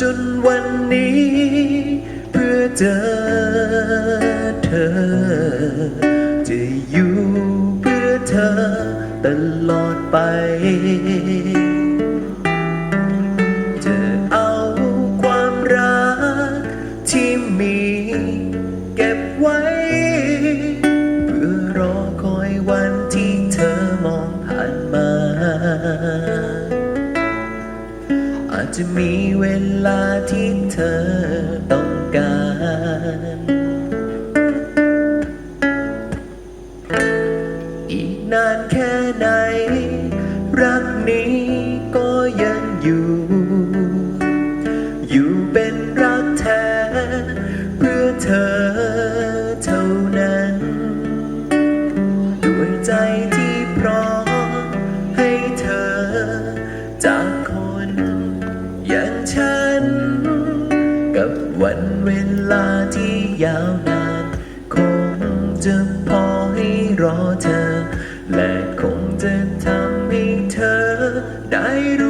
จนวันนี้ เพื่อเจอเธอ จะอยู่เพื่อเธอตลอดไป จะเอาความรักที่มี จะมีเวลาที่เธอต้องการ อีกนานแค่ไหน รักนี้ก็ยังอยู่ อยู่เป็นรักแท้เพื่อเธอเท่านั้น ด้วยใจที่พร้อมให้เธอจาก กับวันเวลาที่ยาวนาน คงจะพอให้รอเธอ และคงจะทำให้เธอได้รู้